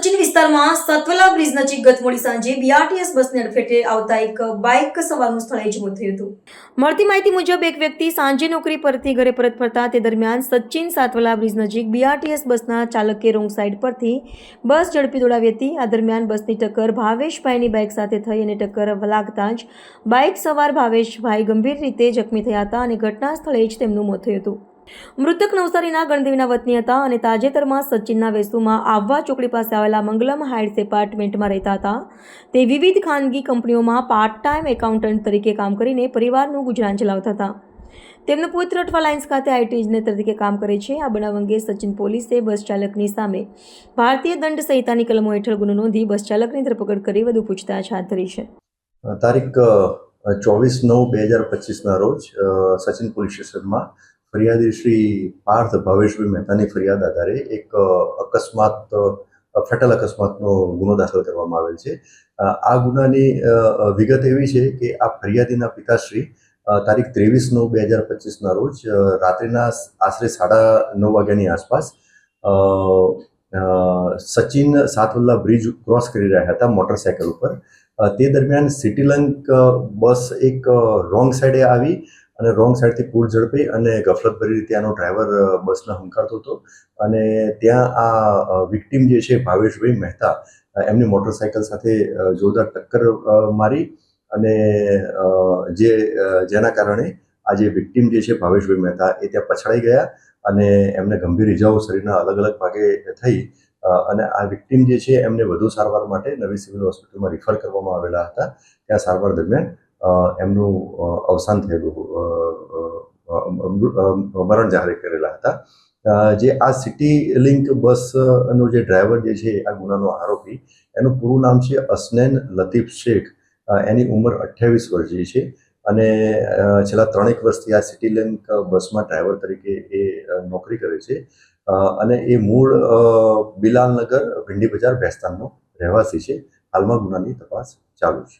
સચિન વિસ્તારમાં સતવલા બ્રિજ નજીક ગત મોડી સાંજે બીઆરટીએસ બસને અડફેટે આવતા એક બાઇક સવારનું સ્થળે જ મોત થયું હતું. મળતી માહિતી મુજબ, એક વ્યક્તિ સાંજે નોકરી પરથી ઘરે પરત ફરતા તે દરમિયાન સચિન સાતવલા બ્રિજ નજીક બીઆરટીએસ બસના ચાલકે રોંગ સાઇડ પરથી બસ ઝડપી દોડાવી હતી. આ દરમિયાન બસની ટક્કર ભાવેશભાઈની બાઇક સાથે થઈ અને ટક્કર લાગતા જ બાઇક સવાર ભાવેશભાઈ ગંભીર રીતે જખમી થયા હતા અને ઘટના સ્થળે જ તેમનું મોત થયું હતું. મૃતક નવસારીના ગણદેવીના વતની હતા અને તાજેતરમાં સચિનના વેસુમાં આવવા ચોકડી પાસે આવેલા મંગલમ હાઇટ્સ એપાર્ટમેન્ટમાં રહેતા હતા. તે વિવિધ ખાનગી કંપનીઓમાં પાર્ટ ટાઈમ એકાઉન્ટન્ટ તરીકે કામ કરીને પરિવારનું ગુજરાન ચલાવતા હતા. તેમનો પુત્ર અઠવા લાઇન્સ ખાતે આઈટી ઇજનેર તરીકે કામ કરે છે. આ બનાવ અંગે સચિન પોલીસે બસ ચાલકની સામે ભારતીય દંડ સંહિતાની કલમો હેઠળ ગુનો નોંધી બસ ચાલકની ધરપકડ કરી વધુ પૂછતાછ હાથ ધરી છે. તારીખ ચોવીસ નવ બે હજાર પચીસના રોજ સચિન પોલીસ સ્ટેશનમાં ફરિયાદી શ્રી પાર્થ ભાવેશભાઈ મહેતાની ફરિયાદ આધારે એક અકસ્માત ફેટલ અકસ્માતનો ગુનો દાખલ કરવામાં આવેલ છે. આ ગુનાની વિગત એવી છે કે આ ફરિયાદીના પિતાશ્રી તારીખ ત્રેવીસ નવ બે હજાર પચીસના રોજ રાત્રિના આશરે સાડા નવ વાગ્યાની આસપાસ સચિન સાતવલ્લા બ્રિજ ક્રોસ કરી રહ્યા હતા મોટરસાયકલ ઉપર. તે દરમિયાન સિટીલંક બસ એક રોંગ સાઈડે આવી અને રોંગ સાઈડથી પૂર ઝડપી અને ગફલતભરી રીતે આનો ડ્રાઈવર બસને હંકારતો હતો. અને ત્યાં આ વિક્ટીમ જે છે ભાવેશભાઈ મહેતા એમની મોટરસાયકલ સાથે જોરદાર ટક્કર મારી અને જે જેના કારણે આ જે વિક્ટીમ જે છે ભાવેશભાઈ મહેતા એ ત્યાં પછડાઈ ગયા અને એમને ગંભીર ઇજાઓ શરીરના અલગ અલગ ભાગે થઈ અને આ વિક્ટીમ જે છે એમને વધુ સારવાર માટે નવી સિવિલ હોસ્પિટલમાં રિફર કરવામાં આવેલા હતા. ત્યાં સારવાર દરમિયાન એમનું અવસાન થયેલું મરણ જાહેર કરેલા હતા. જે આ સિટી લિંક બસનો જે ડ્રાઈવર જે છે, આ ગુનાનો આરોપી, એનું પૂરું નામ છે અસનેન લતીફ શેખ. એની ઉંમર અઠ્યાવીસ વર્ષની છે અને છેલ્લા ત્રણેક વર્ષથી આ સિટી લિંક બસમાં ડ્રાઈવર તરીકે એ નોકરી કરે છે. અને એ મૂળ બિલાલનગર, ભીંડી બજાર, ભેસ્તાનનો રહેવાસી છે. હાલમાં ગુનાની તપાસ ચાલુ છે.